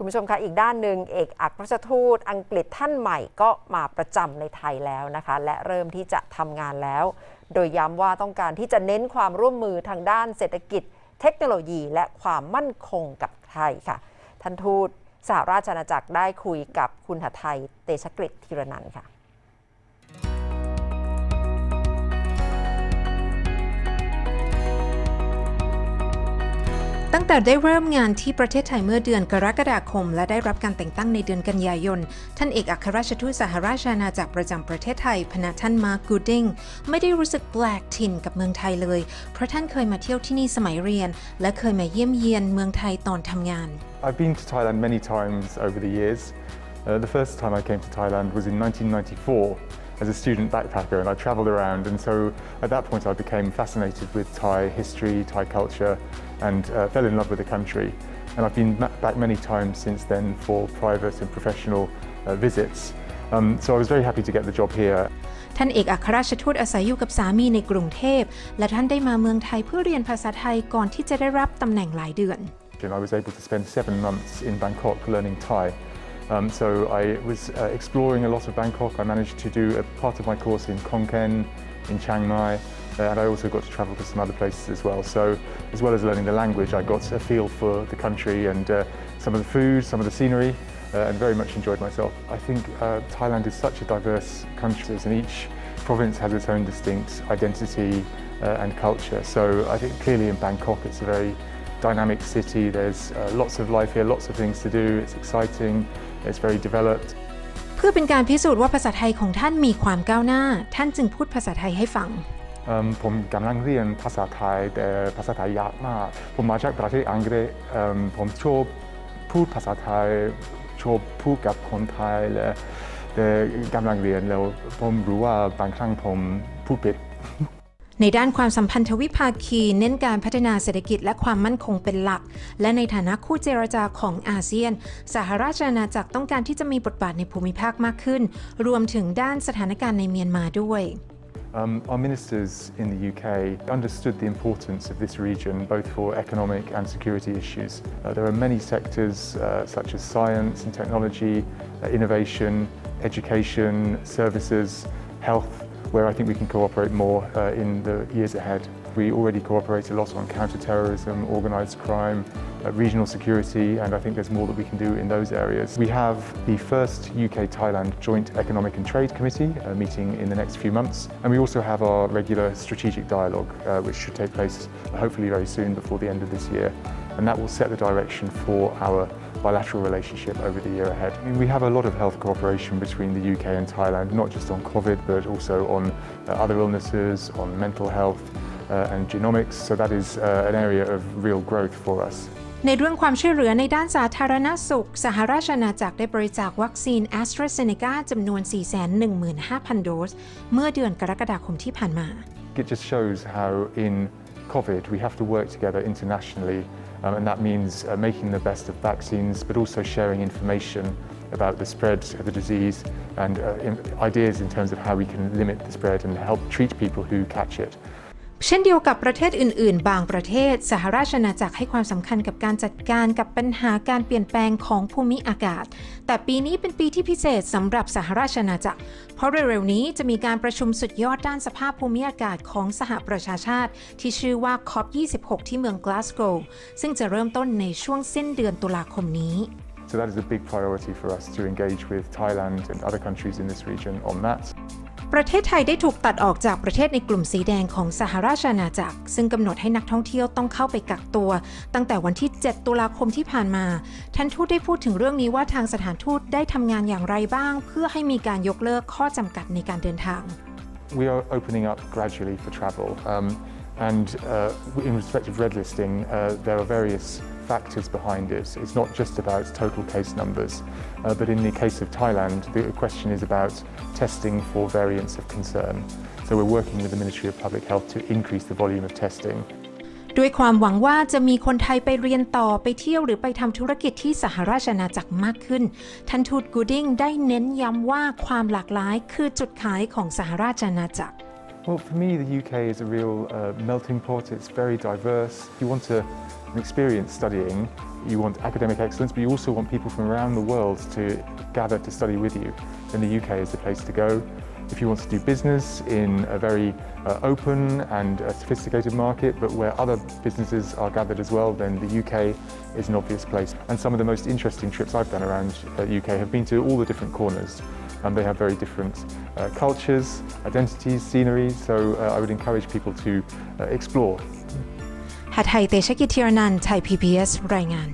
คุณผู้ชมคะอีกด้านหนึ่งเอกอัครราชทูตอังกฤษท่านใหม่ก็มาประจำในไทยแล้วนะคะ และเริ่มที่จะทำงานแล้ว โดยย้ำว่าต้องการที่จะเน้นความร่วมมือทางด้านเศรษฐกิจ เทคโนโลยี และความมั่นคงกับไทยค่ะ ท่านทูตสหราชอาณาจักรได้คุยกับคุณหทัยเตชะกฤษธีรนันค่ะ ตั้งแต่ได้เริ่มงานที่ประเทศไทยเมื่อเดือนกรกฎาคม และได้รับการแต่งตั้งในเดือนกันยายน ท่านเอกอัครราชทูตสหราชอาณาจักรประจำประเทศไทยพนะท่านมาร์กกูดิงไม่ได้รู้สึกแปลกถิ่นกับเมืองไทยเลย เพราะท่านเคยมาเที่ยวที่นี่สมัยเรียน และเคยมาเยี่ยมเยียนเมืองไทยตอนทำงาน I've been to Thailand many times over the years. Uh, the first time I came to Thailand was in 1994 as a student backpacker, and I travelled around. And so at that point, I became fascinated with Thai history, Thai culture, and uh, fell in love with the country. And I've been ma- back many times since then for private and professional uh, visits. Um, so I was very happy to get the job here. ท่านเอกอัครราชทูตอาศัยอยู่กับสามีในกรุงเทพ และท่านได้มาเมืองไทยเพื่อเรียนภาษาไทยก่อนที่จะได้รับตำแหน่งหลายเดือน And I was able to spend seven months in Bangkok learning Thai. Um, so I was uh, exploring a lot of Bangkok. I managed to do a part of my course in Khon Kaen, in Chiang Mai, uh, and I also got to travel to some other places as well. So as well as learning the language, I got a feel for the country and uh, some of the food, some of the scenery, uh, and very much enjoyed myself. I think uh, Thailand is such a diverse country, and each province has its own distinct identity uh, and culture. So I think clearly in Bangkok, it's a very dynamic city. There's uh, lots of life here, lots of things to do. It's exciting. It's very developed. เพื่อเป็นการพิสูจน์ว่าภาษาไทยของท่านมีความก้าวหน้า ท่านจึงพูดภาษาไทยให้ฟัง เอิ่ม ผมกำลังเรียนภาษาไทยแต่ภาษาไทยยากมาก ผมมาจากประเทศอังกฤษเอิ่มผมชอบพูดภาษาไทยชอบพูดกับคนไทยและแต่กำลังเรียนแล้วผมรู้ว่าบางครั้งผมพูดผิดในด้านความสัมพันธวิภาคีเน้นการพัฒนาเศรษฐกิจและความมั่นคงเป็นหลัก และในฐานะคู่เจรจาของอาเซียน สหราชอาณาจักรต้องการที่จะมีบทบาทในภูมิภาคมากขึ้น รวมถึงด้านสถานการณ์ในเมียนมาด้วย Um, our ministers in the UK understood the importance of this region both for economic and security issues. Uh, there are many sectors uh, such as science and technology, uh, innovation, education, services, health, where I think we can cooperate more uh, in the years ahead. We already cooperate a lot on counter-terrorism, organised crime, regional security, and I think there's more that we can do in those areas. We have the first UK-Thailand Joint Economic and Trade Committee uh, meeting in the next few months, and we also have our regular strategic dialogue, uh, which should take place hopefully very soon before the end of this year, and that will set the direction for our bilateral relationship over the year ahead. I mean, we have a lot of health cooperation between the UK and Thailand, not just on COVID, but also on uh, other illnesses, on mental health, uh, and genomics. So that is uh, an area of real growth for us. ในเรื่องความช่วยเหลือในด้านสาธารณสุข สหราชอาณาจักรได้บริจาควัคซีน a s t r a z e ซ e c a จำนวน 415,000 โดส เมื่อเดือนกรกฎาคมที่ผ่านมา It just shows how in COVID we have to work together internationally, um, and that means uh, making the best of vaccines, but also sharing information about the spread of the disease and uh, in- ideas in terms of how we can limit the spread and help treat people who catch it. เช่นเดียวกับประเทศอื่น ๆ บางประเทศ สหราชอาณาจักรให้ความสำคัญกับการจัดการกับปัญหาการเปลี่ยนแปลงของภูมิอากาศ แต่ปีนี้เป็นปีที่พิเศษสำหรับสหราชอาณาจักร เพราะเร็ว ๆ นี้จะมีการประชุมสุดยอดด้านสภาพภูมิอากาศของสหประชาชาติ ที่ชื่อว่า COP26 ที่เมืองกลาสโกวซึ่งจะเริ่มต้นในช่วงสิ้นเดือนตุลาคมนี้ So that is a big priority for us to engage with Thailand and other countries in this region on that. ประเทศไทยได้ถูกตัดออกจากประเทศในกลุ่มสีแดงของสหราชอาณาจักร ซึ่งกำหนดให้นักท่องเที่ยวต้องเข้าไปกักตัว ตั้งแต่วันที่ 7 ตุลาคมที่ผ่านมาท่านทูตได้พูดถึงเรื่องนี้ว่าทางสถานทูตได้ทำงานอย่างไรบ้าง เพื่อให้มีการยกเลิกข้อจำกัดในการเดินทาง We are opening up gradually for travel. Um, and uh, in respect of red listing, uh, there are various factors behind it. It's not just about total case numbers, uh, but in the case of Thailand, the question is about testing for variants of concern. So we're working with the Ministry of Public Health to increase the volume of testing. ด้วยความหวังว่าจะมีคนไทยไปเรียนต่อไปเที่ยวหรือไปทำธุรกิจที่สหราชอาณาจักรมากขึ้น ท่านทูตกูดิงได้เน้นย้ำว่าความหลากหลายคือจุดขายของสหราชอาณาจักร Well, for me, the UK is a real uh, melting pot. It's very diverse. If you want to, an experience studying, you want academic excellence, but you also want people from around the world to gather to study with you. Then the UK is the place to go. If you want to do business in a very uh, open and uh, sophisticated market, but where other businesses are gathered as well, then the UK is an obvious place. And some of the most interesting trips I've done around the UK have been to all the different corners. And they have very different uh, cultures, identities, scenery, so uh, I would encourage people to uh, explore หัไทยเตชกิจธีรนันท์ไทย PBS รายงาน